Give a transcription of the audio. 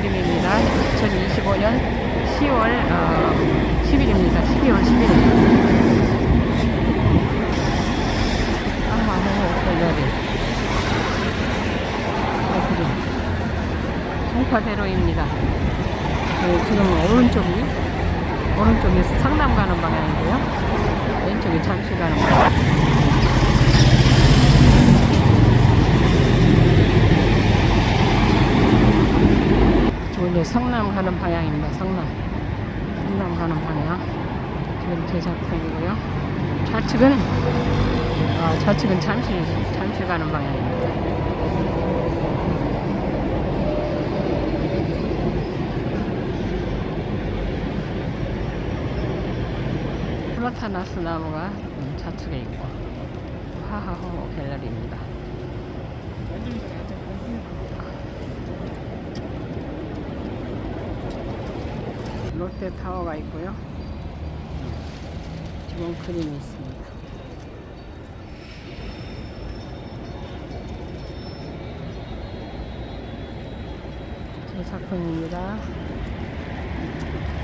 그림입니다. 2025년 10월 어, 10일입니다. 12월 11일. 아하, 갤러리. 저 그림. 송파대로입니다. 네, 지금 오른쪽이 오른쪽이 상남 가는 방향이고요. 왼쪽이 잠실 가는 방향. 지금 이제 성남 가는 방향입니다. 성남. 성남 가는 방향. 지금 제작품이고요. 좌측은 아, 좌측은 잠실 잠실 가는 방향입니다. 플라타나스 나무가 음, 좌측에 있고 하하호 갤러리입니다. 롯데타워가 있고요. 지금 그림이 있습니다. 제 작품입니다.